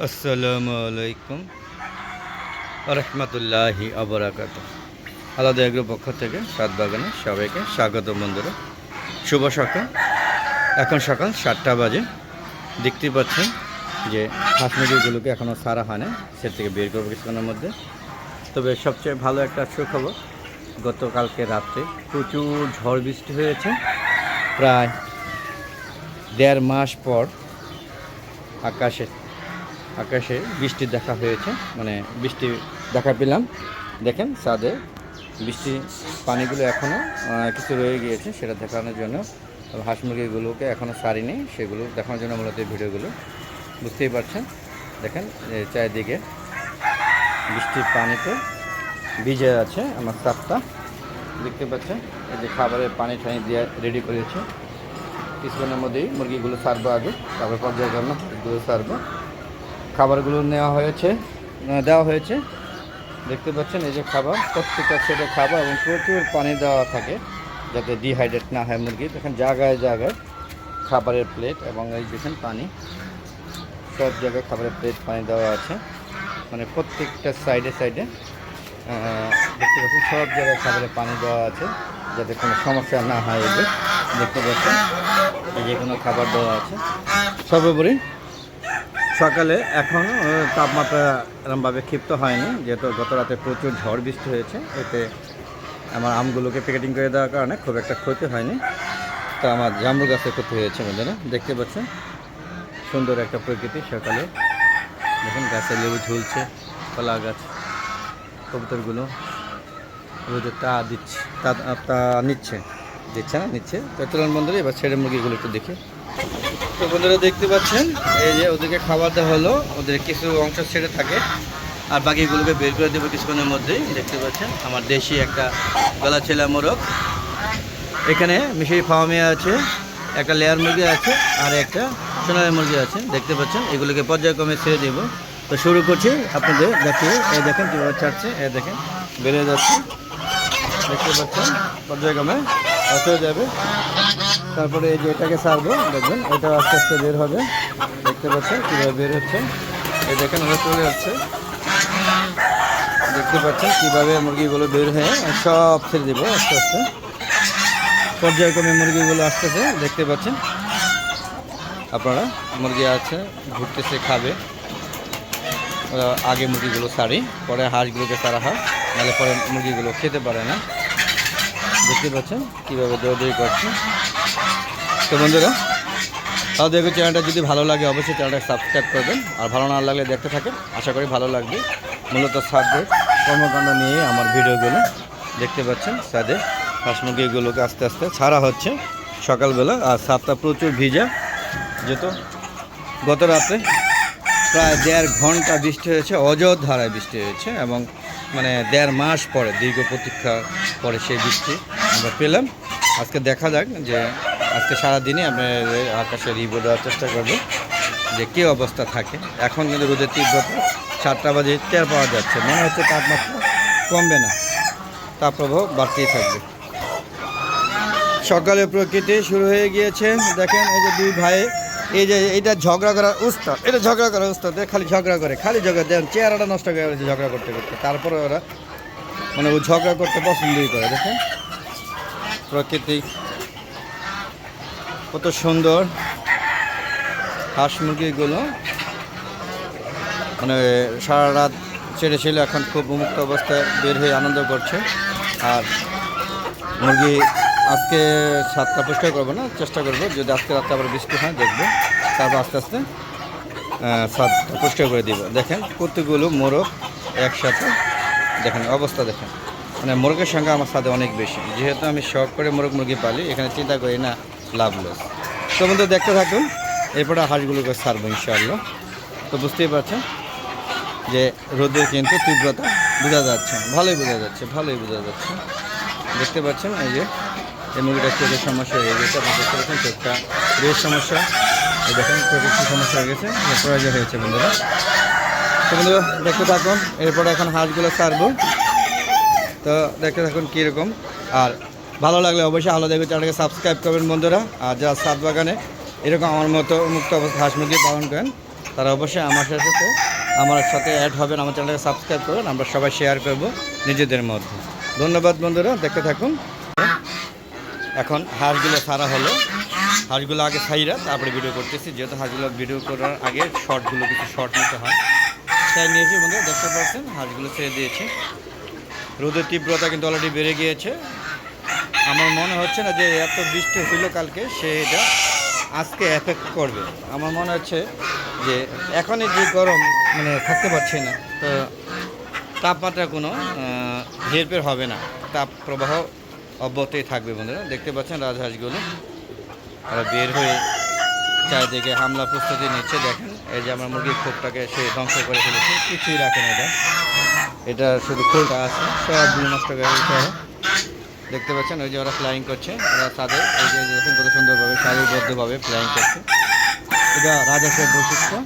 আসসালামু আলাইকুম। রহমতুল্লাহি আবরাকাত আলাদা এগ্রো পক্ষ থেকে সাত বাগানে সবাইকে স্বাগত বন্ধুরা। শুভ সকাল। এখন সকাল সাতটা বাজে। দেখতেই পাচ্ছেন যে হাঁস মুরগিগুলোকে এখনও সারা হয় না সে থেকে বের করব কিছুক্ষণের মধ্যে। তবে সবচেয়ে ভালো একটা সুখবর, গতকালকে রাত্রে প্রচুর ঝড় বৃষ্টি হয়েছে। প্রায় দেড় মাস পর আকাশে আকাশে বৃষ্টি দেখা হয়েছে মানে বৃষ্টি দেখা পেলাম। দেখেন ছাদে বৃষ্টি পানিগুলো এখনও কিছু রয়ে গিয়েছে, সেটা দেখানোর জন্য। হাঁস মুরগিগুলোকে এখনও সারিনি, সেগুলো দেখানোর জন্য মূলত ভিডিওগুলো। বুঝতেই পারছেন? দেখেন চারিদিকে বৃষ্টির পানিতে ভিজে আছে আমার সাপটা দেখতে পাচ্ছেন, এই যে খাবারের পানি ঠানি দিয়ে রেডি করেছে। কিছুক্ষণের মধ্যেই মুরগিগুলো সারবো আগে, তারপর পর্যায়ক্রমে এগুলো সারবো। খাবারগুলো নেওয়া হয়েছে দেওয়া হয়েছে। দেখতে পাচ্ছেন এই যে খাবার, প্রত্যেকটা ছেলে খাবার এবং প্রচুর পানি দেওয়া থাকে যাতে ডিহাইড্রেট না হয় মুরগি। দেখেন জায়গায় জায়গায় খাবারের প্লেট এবং এই দেখেন পানি। সব জায়গায় খাবারের প্লেট পানি দেওয়া আছে। মানে প্রত্যেকটা সাইডে সাইডে দেখতে পাচ্ছেন সব জায়গায় খাবারের পানি দেওয়া আছে যাতে কোনো সমস্যা না হয় যে দেখতে পাচ্ছেন এই যে কোনো খাবার দেওয়া আছে। সর্বোপরি সকালে এখন তাপমাত্রা এরমভাবে ক্ষিপ্ত হয়নি, যেহেতু গত রাতে প্রচুর ঝড় বৃষ্টি হয়েছে, এতে আমার আমগুলোকে প্যাকেটিং করে দেওয়ার কারণে খুব একটা ক্ষতি হয়নি। তো আমার জামরু গাছে ক্ষতি হয়েছে বন্ধুরা, দেখতে পাচ্ছেন? সুন্দর একটা প্রকৃতি সকালে। দেখুন, গাছে লেবু ঝুলছে, কলা গাছ, কবুতরগুলো রোদের তা দিচ্ছে, তা নিচ্ছে, দিচ্ছে না, নিচ্ছে। তো চলুন এবার ছেড়ে মুরগিগুলো একটু দেখি। তো বন্ধুরা দেখতে পাচ্ছেন, এই যে ওদেরকে খাবার দেওয়া হলো, ওদের কিছু অংশ ছেড়ে থাকে। আর বাকিগুলোকে বের করে দেবো কিছুক্ষণের মধ্যেই, দেখতে পাচ্ছেন, আমার দেশি একটা গলা ছেলা মোরগ। এখানে মিশরি ফার্মে আছে, একটা লেয়ার মুরগি আছে, আর একটা সোনালি মুরগি আছে, দেখতে পাচ্ছেন, এগুলোকে পর্যায়ক্রমে ছেড়ে দেব। তো শুরু করছি, আপনাদের দেখিয়ে এ দেখেন কীভাবে ছাড়ছে এ দেখেন বেড়ে যাচ্ছে, দেখতে পাচ্ছেন, পর্যায়ক্রমে হয়ে যাবে। তারপরে এই যে এটাকে সারবো, দেখবেন এটা আস্তে আস্তে বের হবে। দেখতে পাচ্ছেন কীভাবে বের হচ্ছে? এই দেখেন ওরা চলে যাচ্ছে। দেখতে পাচ্ছেন কীভাবে মুরগিগুলো বের হয়ে সব ছেড়ে দেবো আস্তে আস্তে। পর্যায়ক্রমে মুরগিগুলো আসতেছে দেখতে পাচ্ছেন। আপনারা মুরগি আছে, ঘুরতেছে, খাবে। আগে মুরগিগুলো সারি, পরে হাঁসগুলোকে সারা হয়, নাহলে পরে মুরগিগুলো খেতে পারে না। দেখতে পাচ্ছেন কীভাবে দৌড়দৌড়ি করছে। তো বন্ধুরা। তাও দেখো চ্যানেলটা যদি ভালো লাগে, অবশ্যই চ্যানেলটা সাবস্ক্রাইব করবেন। আর ভালো না লাগলে দেখতে থাকেন। আশা করি ভালো লাগবে। মূলত সাদের কর্মকাণ্ড নিয়ে আমার ভিডিওগুলো দেখতে পাচ্ছেন। সাদের হাঁস মুরগিগুলোকে আস্তে আস্তে ছাড়া হচ্ছে সকালবেলা। আর সাতটা প্রচুর ভিজা। যেহেতু গত রাতে প্রায় দেড় ঘণ্টা বৃষ্টি হয়েছে অযোধ ধারায় বৃষ্টি হয়েছে এবং মানে দেড় মাস পরে, দীর্ঘ প্রতীক্ষা পরে সেই বৃষ্টি আমরা পেলাম। আজকে দেখা যাক যে আজকে সারাদিনই আপনার আকাশে রিভিউ দেওয়ার চেষ্টা করব যে কী অবস্থা থাকে। এখন কিন্তু রোদের তীব্রতা সাতটা বাজে টের পাওয়া যাচ্ছে। মনে হচ্ছে তাপমাত্রা কমবে না, তাপপ্রবাহ বাড়তেই থাকবে। সকালে প্রকৃতি শুরু হয়ে গিয়েছে। দেখেন এই যে দুই ভাই, এই যে এইটা ঝগড়া করার উস্তাদ এটা ঝগড়া করার উস্তাদ খালি ঝগড়া করে, খালি ঝগড়া দেন চেহারাটা নষ্ট করে গেছে ঝগড়া করতে করতে। তারপরে ওরা মানে ও ঝগড়া করতে পছন্দই করে, দেখেন। প্রকৃতি কত সুন্দর হাঁস মুরগিগুলো। মানে সারা রাত ছেড়ে ছিল এখন খুব মুক্ত অবস্থায় বের হয়ে আনন্দ করছে। আর মুরগি আজকে সাতটা পরিষ্কার করব না, চেষ্টা করব। যদি আজকে রাত্রে আবার বৃষ্টি হয়, দেখব। তারপর আস্তে আস্তে সাতটা পরিষ্কার করে দিব। দেখেন কতগুলো মোরগ একসাথে। দেখেন, অবস্থা দেখেন। মানে মোরগের সংখ্যা আমার সাথে অনেক বেশি। যেহেতু আমি শখ করে মোরগ মুরগি পালি, এখানে চিন্তা করি না লাভ লস তো বন্ধু, দেখতে থাকুন, এরপরে হাঁসগুলোকে ছাড়বো ইনশাআল্লাহ। তো বুঝতেই পারছেন যে রোদের কিন্তু তীব্রতা বোঝা যাচ্ছে ভালোই বোঝা যাচ্ছে, ভালোই বোঝা যাচ্ছে। দেখতে পাচ্ছেন, এই যে, এই মুরগিটা চোখের সমস্যা হয়ে গেছে, আপনি দেখতে পাচ্ছেন চোখটা বেশ সমস্যা। এই দেখেন চোখের সমস্যা হয়ে গেছে প্রয়োজন হয়েছে বন্ধুরা। তো বন্ধুরা দেখতে থাকুন, এরপরে এখন হাঁসগুলো ছাড়বো তো দেখতে থাকুন কীরকম। আর ভালো লাগলে অবশ্যই আলো দেখবে চ্যানেলকে সাবস্ক্রাইব করবেন বন্ধুরা। আর যারা সাত বাগানে এরকম আমার মতো মুক্ত হাঁস মুরগি পালন করেন, তারা অবশ্যই আমার সাথে আমার সাথে অ্যাড হবেন, আমার চ্যানেলকে সাবস্ক্রাইব করবেন, আমরা সবাই শেয়ার করব নিজেদের মধ্যে। ধন্যবাদ বন্ধুরা, দেখতে থাকুন। এখন হাঁসগুলো সারা হলো। হাঁসগুলো আগে ছাইরা তারপরে ভিডিও করতেছি। যেহেতু হাঁসগুলো ভিডিও করার আগে শর্টগুলো কিছু শর্ট নিতে হয়। তাই নিয়েছি বন্ধুরা, দেখতে পাচ্ছেন, হাঁসগুলো ছেড়ে দিয়েছে। রোদের তীব্রতা কিন্তু অলরেডি বেড়ে গিয়েছে। আমার মনে হচ্ছে না যে এত বৃষ্টি হইল কালকে সে এটা আজকে এফেক্ট করবে। আমার মনে হচ্ছে যে এখনই যে গরম মানে থাকতে পারছি না তো তাপমাত্রা কোনো আহ, হেরফের হবে না। তাপ প্রবাহ অব্যাহতই থাকবে বন্ধুরা। দেখতে পাচ্ছেন রাজহাঁসগুলো ওরা বের হয়ে চারিদিকে হামলা প্রস্তুতি নিচ্ছে। দেখেন এই যে আমার মুরগির খোপটাকে সে ধ্বংস করে ফেলেছে। কিছুই রাখে না এটা। এটা শুধু খোলটা আছে সবগুলো নষ্ট করে দেখতে পাচ্ছেন, ওই যে ওরা ফ্লাইং করছে। ওরা তাদের যে দেখেন কত সুন্দরভাবে সারিবদ্ধভাবে ফ্লাইং করছে। এটা রাজহাঁসের বৈশিষ্ট্য।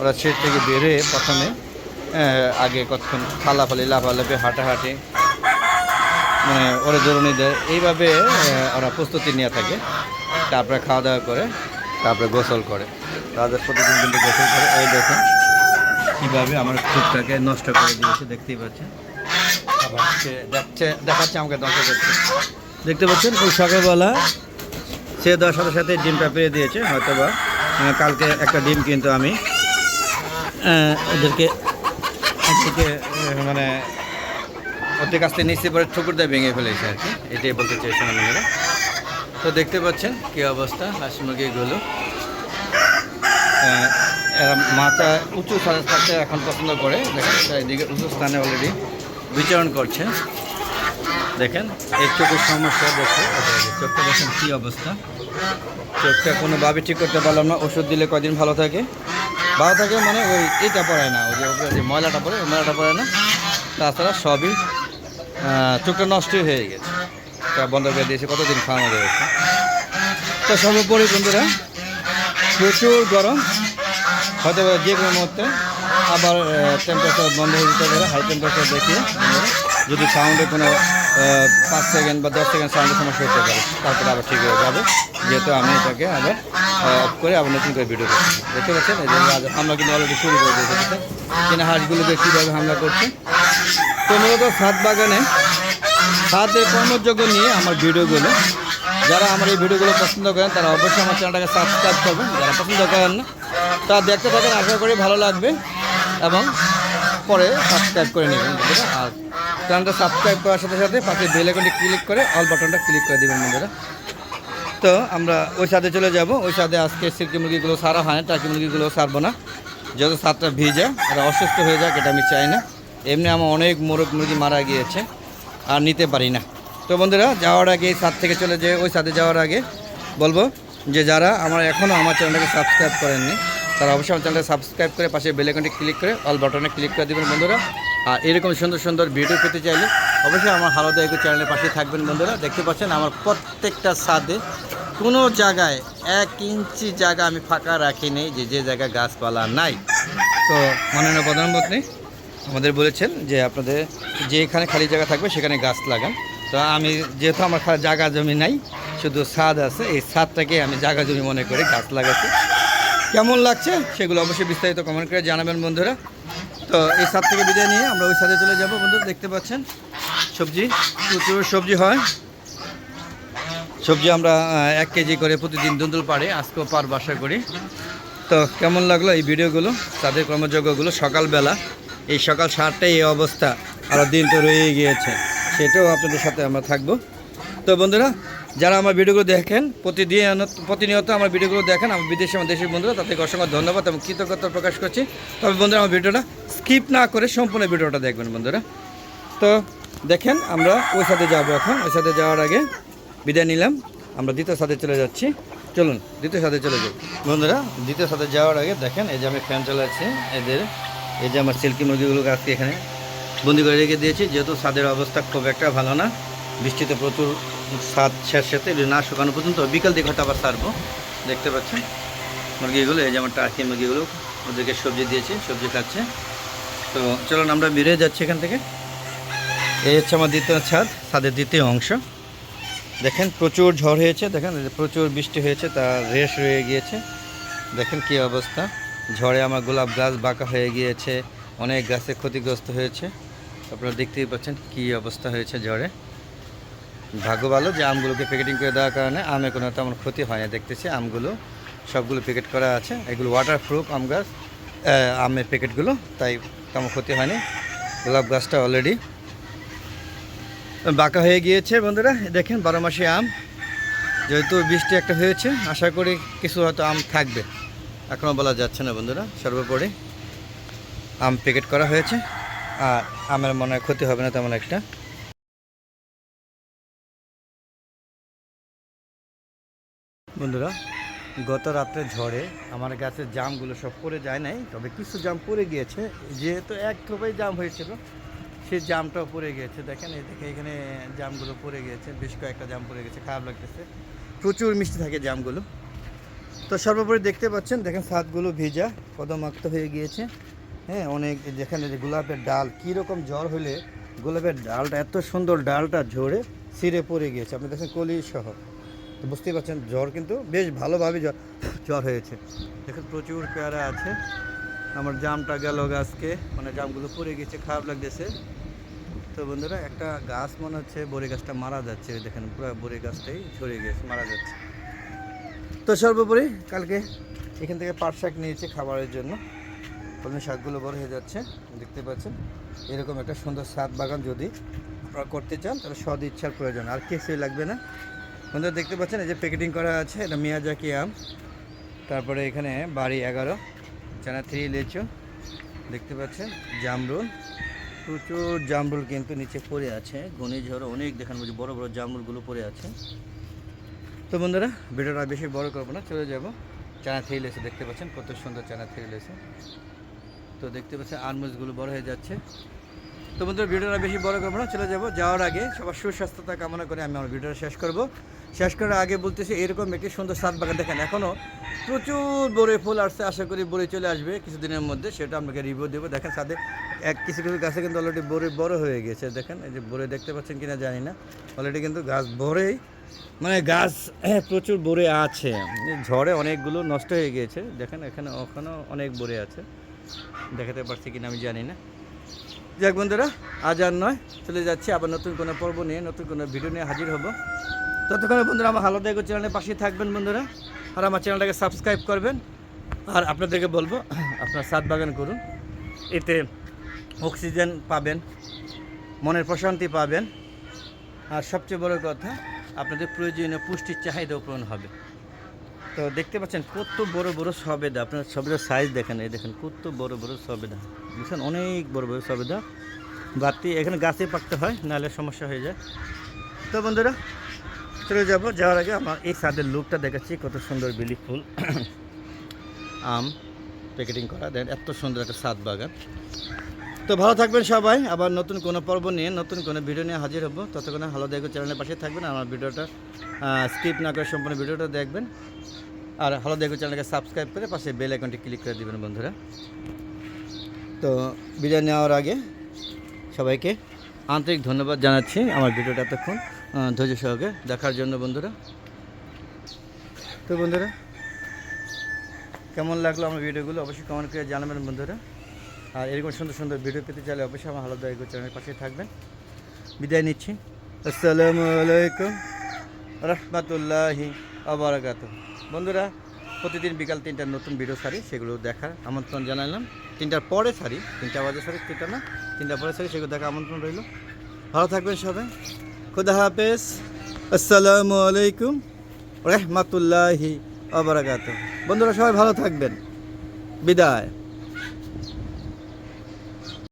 ওরা সেট থেকে বের প্রথমে আগে কতক্ষণ ফালাফালি লাফালাফি, হাঁটাহাঁটি মানে ওরা জরুরি দেয়। এইভাবে ওরা প্রস্তুতি নিয়ে থাকে। তারপরে খাওয়া দাওয়া করে, তারপরে গোসল করে। তাদের প্রতিদিন কিন্তু গোসল করে। এই দেখুন, কীভাবে আমার খুবটাকে নষ্ট করে দিয়েছে, দেখতেই পাচ্ছেন। দেখাচ্ছে, আমাকে ধ্বংস করছে। দেখতে পাচ্ছেন ওই সকালবেলা সে দেওয়ার সাথে সাথে ডিমটা পেয়ে দিয়েছে হয়তো বা কালকে একটা ডিম কিন্তু আমি ওদেরকে ওদেরকে মানে ওদের কাছ থেকে নিচে পরে ঠুকুর দিয়ে ভেঙে ফেলেছে আর কি। এটাই বলতে চেয়েছিলাম আপনারা তো দেখতে পাচ্ছেন কী অবস্থা হাঁস মুরগিগুলো এরা মাথা উঁচু স্থানে থাকতে এখন পছন্দ করে দেখেন চারিদিকে উঁচু স্থানে অলরেডি বিচরণ করছে। দেখেন, এই চোখের সমস্যা দেখে, চোখটা দেখেন কী অবস্থা। চোখটা কোনোভাবে ঠিক করতে পারলাম না, ওষুধ দিলে কদিন ভালো থাকে। ভালো থাকে মানে ওই এটা পড়ে না, ওই যে ময়লাটা পড়ে, ওই ময়লাটা পড়ে না। তাছাড়া সবই চোখটা নষ্টই হয়ে গেছে। তা বন্ধ করে দিয়েছে, কতদিন খাওয়ানো রয়েছে তো সর্বোপরি বন্ধুরা, প্রচুর গরম। হয়তো যে কোনো মুহূর্তে আবার টেম্পারেচার বন্ধ হয়ে যেতে পারে হাই টেম্পারেচার দেখিয়ে যদি সাউন্ডে কোনো পাঁচ সেকেন্ড বা দশ সেকেন্ড সাউন্ডের সমস্যা হতে পারে, তারপরে আবার ঠিক হয়ে যাবে। যেহেতু আমি এটাকে আবার অফ করে আবার নতুন করে ভিডিও করছি। দেখতে পাচ্ছেন? এই যে আজ- আমরা কিন্তু অলরেডি শুরু করে দিয়েছি? কিনা হাঁসগুলোকে কীভাবে হামলা করছে? তো মূলত ছাদ বাগানে ছাদের কর্মযোগ্য নিয়ে আমার ভিডিওগুলো, যারা আমার এই ভিডিওগুলো পছন্দ করেন, তারা অবশ্যই আমার চ্যানেলটাকে সাবস্ক্রাইব করবেন। যারা পছন্দ করেন না তা দেখতে থাকেন, আশা করি ভালো লাগবে এবং পরে সাবস্ক্রাইব করে নেবেন বন্ধুরা। আর চ্যানেলটা সাবস্ক্রাইব করার সাথে সাথে পাশে বেল আইকনটি ক্লিক করে অল বাটনটা ক্লিক করে দেবেন বন্ধুরা। তো আমরা ওই সাথে চলে যাব। ওই সাথে আজকে সিল্কি মুরগিগুলো সারা হয় না, টাকি মুরগিগুলো সারবো না। যেহেতু সাতটা ভিজে ওরা অসুস্থ হয়ে যাক, এটা আমি চাই না। এমনি আমার অনেক মোরগ মুরগি মারা গিয়েছে, আর নিতে পারি না। তো বন্ধুরা, যাওয়ার আগে সাত থেকে চলে যে ওই সাথে যাওয়ার আগে বলব যে যারা আমার এখনও আমার চ্যানেলটাকে সাবস্ক্রাইব করেননি তারা অবশ্যই আমার চ্যানেলটা সাবস্ক্রাইব করে পাশে বেলাইকনটি ক্লিক করে অল বাটনে ক্লিক করে দেবেন বন্ধুরা। আর এরকম সুন্দর সুন্দর ভিডিও পেতে চাইলে অবশ্যই আমার হালদা এগো চ্যানেলের পাশে থাকবেন বন্ধুরা। দেখতে পাচ্ছেন আমার প্রত্যেকটা সাদে কোনো জায়গায় এক ইঞ্চি জায়গা আমি ফাঁকা রাখিনি যে যে জায়গায় গাছপালা নাই। তো মাননীয় প্রধানমন্ত্রী আমাদের বলেছেন যে আপনাদের যেখানে খালি জায়গা থাকবে সেখানে গাছ লাগান। তো আমি যেহেতু আমার জায়গা জমি নাই, শুধু ছাদ আছে, এই ছাদটাকে আমি জায়গা জমি মনে করে গাছ লাগাচ্ছি। কেমন লাগছে সেগুলো অবশ্যই বিস্তারিত কমেন্ট করে জানাবেন বন্ধুরা। তো এই ছাদ থেকে বিদায় নিয়ে আমরা ওই ছাদে চলে যাব বন্ধুরা, দেখতে পাচ্ছেন? সবজি, প্রচুর সবজি হয়। সবজি আমরা এক কেজি করে প্রতিদিন দুন্দুল পাড়ে, আজকেও পার বাসা করি। তো কেমন লাগল এই ভিডিওগুলো, তাদের কর্মযোগ্যগুলো সকালবেলা? এই সকাল সাতটায় এই অবস্থা আরও দিন তো রয়েই গিয়েছে, সেটাও আপনাদের সাথে আমরা থাকব। তো বন্ধুরা যারা আমার ভিডিওগুলো দেখেন, প্রতিদিন প্রতিনিয়ত আমার ভিডিওগুলো দেখেন, আমার বিদেশে আমার দেশের বন্ধুরা, তাদেরকে অসংখ্য ধন্যবাদ এবং কৃতজ্ঞতা প্রকাশ করছি। তবে বন্ধুরা, আমার ভিডিওটা স্কিপ না করে সম্পূর্ণ ভিডিওটা দেখবেন বন্ধুরা। তো দেখেন, আমরা ওই সাথে যাব এখন। ওই সাথে যাওয়ার আগে বিদায় নিলাম। আমরা দ্বিতীয় সাথে চলে যাচ্ছি। চলুন, দ্বিতীয় সাথে চলে যাই। বন্ধুরা, দ্বিতীয় সাথে যাওয়ার আগে দেখেন, এই যে আমি ফ্যান চালাচ্ছি, এদের এই যে আমার সিল্কি মুরগিগুলোকে আজকে এখানে বন্দি করে রেখে দিয়েছি। যেহেতু ছাদের অবস্থা খুব একটা ভালো না, বৃষ্টিতে প্রচুর ছাদ শেষ সাথে না শুকানো পর্যন্ত বিকাল দিকে হয়তো আবার সারবো। দেখতে পাচ্ছেন? মুরগিগুলো, এই যে আমার টার্কি মুরগিগুলো, ওদেরকে সবজি দিয়েছি, সবজি খাচ্ছে। তো চলুন আমরা বেরিয়ে যাচ্ছি এখান থেকে। এই হচ্ছে আমার দ্বিতীয় ছাদ, ছাদের দ্বিতীয় অংশ। দেখেন, প্রচুর ঝড় হয়েছে, দেখেন প্রচুর বৃষ্টি হয়েছে তার রেশ রয়ে গিয়েছে। দেখেন কি অবস্থা। ঝড়ে আমার গোলাপ গাছ বাঁকা হয়ে গিয়েছে, অনেক গাছে ক্ষতিগ্রস্ত হয়েছে। আপনারা দেখতেই পাচ্ছেন কী অবস্থা হয়েছে ঝড়ে। ভাগ্য ভালো যে আমগুলোকে প্যাকেটিং করে দেওয়ার কারণে আমের কোনো তেমন ক্ষতি হয় না দেখতেছি, আমগুলো সবগুলো প্যাকেট করা আছে। এগুলো ওয়াটার প্রুফ আম গাছ আমের প্যাকেটগুলো তাই তেমন ক্ষতি হয়নি। গোলাপ গাছটা অলরেডি বাঁকা হয়ে গিয়েছে বন্ধুরা, দেখেন বারো মাসে আম। যেহেতু বৃষ্টি একটা হয়েছে, আশা করি কিছু হয়তো আম থাকবে। এখনও বলা যাচ্ছে না বন্ধুরা, সর্বোপরি আম প্যাকেট করা হয়েছে। আর আমের মনে ক্ষতি হবে না তেমন একটা। বন্ধুরা, গত রাত্রে ঝড়ে আমার গাছের জামগুলো সব পড়ে যায় নাই, তবে কিছু জাম পড়ে গিয়েছে। যেহেতু এক থোপাই জাম হয়েছিল, সেই জামটাও পড়ে গিয়েছে। দেখেন, এই দেখে এখানে জামগুলো পড়ে গিয়েছে, বেশ কয়েকটা জাম পড়ে গেছে খারাপ লাগতেছে। প্রচুর মিষ্টি থাকে জামগুলো। তো সর্বোপরি দেখতে পাচ্ছেন, দেখেন, ছাদগুলো ভেজা, কদমাক্ত হয়ে গিয়েছে। হ্যাঁ অনেক যেখানে যে গোলাপের ডাল কীরকম জ্বর হলে গোলাপের ডালটা, এত সুন্দর ডালটা ঝরে ছিঁড়ে পড়ে গিয়েছে। আপনি দেখেন কলি সহ। তো বুঝতেই পারছেন, জ্বর কিন্তু বেশ ভালোভাবে জ্বর জ্বর হয়েছে। দেখুন, প্রচুর পেয়ারা আছে। আমার জামটা গেল গাছকে মানে জামগুলো পড়ে গেছে, খারাপ লাগতেছে। তো বন্ধুরা, একটা গাছ মনে হচ্ছে বড়ি গাছটা মারা যাচ্ছে। দেখেন, পুরো বড়ি গাছটাই ঝরে গেছে, মারা যাচ্ছে। তো সর্বোপরি কালকে এখান থেকে পাট শাক নিয়েছি খাবারের জন্য। কলমি শাকগুলো বড় হয়ে যাচ্ছে, দেখতে পাচ্ছেন। এরকম একটা সুন্দর সাত বাগান যদি আপনারা করতে চান, তাহলে সদ ইচ্ছার প্রয়োজন। আর কিছুই লাগবে না। বন্ধুরা দেখতে পাচ্ছেন, এই যে প্যাকেটিং করা আছে, এটা মিয়াজাকি আম। তারপরে এখানে বাড়ি এগারো, চানা থ্রি লেচু, দেখতে পাচ্ছেন, জামরুল। প্রচুর জামরুল কিন্তু নিচে পড়ে আছে, ঘূর্ণিঝড় অনেক দেখান বলছি বড় বড় জামরুলগুলো পড়ে আছে। তো বন্ধুরা, ভিডিওটা বেশি বড় করব না, চলে যাব চানা থ্রি লেসে দেখতে পাচ্ছেন কত সুন্দর চানা থ্রি লেসে তো দেখতে পাচ্ছেন আনমুজগুলো বড় হয়ে যাচ্ছে। তো বন্ধুরা ভিডিওটা বেশি বড় করব না চলে যাব। যাওয়ার আগে সবার সুস্বাস্থ্যতা কামনা করে আমি আমার ভিডিওটা শেষ করব। শেষ করার আগে বলতেছি এরকম একটি সুন্দর সাত বাগান দেখেন। এখনও প্রচুর বড়ে ফুল আসছে আশা করি বড়ে চলে আসবে কিছুদিনের মধ্যে সেটা আপনাকে রিভিউ দেবো। দেখেন সাথে এক কিছু কিছু গাছে কিন্তু অলরেডি বড়ে বড় হয়ে গেছে। দেখেন এই যে বড়ে দেখতে পাচ্ছেন কিনা জানি না। অলরেডি কিন্তু গাছ ভরেই মানে গাছ হ্যাঁ, প্রচুর বড়ে আছে। ঝড়ে অনেকগুলো নষ্ট হয়ে গিয়েছে। দেখেন এখানে ওখানেও অনেক বড়ে আছে। দেখাতে পারছি কিনা আমি জানি না। যাক বন্ধুরা, আজ আর নয়, চলে যাচ্ছি আবার নতুন কোনো পর্ব নিয়ে, নতুন কোনো ভিডিও নিয়ে হাজির হব। ততক্ষণে বন্ধুরা, আমার হালো দেখো চ্যানেলের পাশেই থাকবেন বন্ধুরা, আর আমার চ্যানেলটাকে সাবস্ক্রাইব করবেন। আর আপনাদেরকে বলব, আপনার সাত বাগান করুন। এতে অক্সিজেন পাবেন, মনের প্রশান্তি পাবেন। আর সবচেয়ে বড় কথা, আপনাদের প্রয়োজনীয় পুষ্টির চাহিদাও পূরণ হবে। তো দেখতে পাচ্ছেন কত বড় বড় সবেদা। আপনার সবেদার সাইজ দেখেন, এই দেখেন কত বড় বড় সবেদা। বুঝছেন? অনেক বড় বড় সবেদা। বাতি এখানে গাছে পাকতে হয়, নাহলে সমস্যা হয়ে যায়। তো বন্ধুরা, চলে যাব। যাওয়ার আগে আমার এই ছাদের লুকটা দেখাচ্ছি, কত সুন্দর বিলি ফুল। আম প্যাকেটিং করা। দেন এত সুন্দর একটা ছাদ বাগান। তো ভালো থাকবেন সবাই। আবার নতুন কোনো পর্ব নিয়ে, নতুন কোনো ভিডিও নিয়ে হাজির হব। ততক্ষণে ভালো দেখো চ্যানেলের পাশে থাকবেন, আমার ভিডিওটা স্কিপ না করে সম্পূর্ণ ভিডিওটা দেখবেন। আর ভালো দেখো চ্যানেলকে সাবস্ক্রাইব করে পাশে বেল আইকনটি ক্লিক করে দিবেন, বন্ধুরা। তো বিদায় নেওয়ার আগে সবাইকে আন্তরিক ধন্যবাদ জানাচ্ছি আমার ভিডিওটা এতক্ষণ ধৈর্য সহকারে দেখার জন্য, বন্ধুরা। তো, বন্ধুরা, কেমন লাগল আমার ভিডিওগুলো অবশ্যই কমেন্ট করে জানাবেন, বন্ধুরা। আর এরকম সুন্দর সুন্দর ভিডিও পেতে চাইলে অবশ্যই আমার হালদা এগো চ্যানেলের পাশে থাকবেন। বিদায় নিচ্ছি। আসসালামু আলাইকুম। রহমতুল্লাহি। আবরাকাত বন্ধুরা, প্রতিদিন বিকাল তিনটার নতুন ভিডিও সারি সেগুলো দেখার আমন্ত্রণ জানালাম তিনটার পরে সারি তিনটা বাজে সারি তিনটা না? তিনটা পরে সারি সেগুলো দেখার আমন্ত্রণ রইল। ভালো থাকবেন সবাই। খুদা হাফেজ। আসসালামু আলাইকুম রহমতুল্লাহি অবরাগত বন্ধুরা, সবাই ভালো থাকবেন। বিদায়।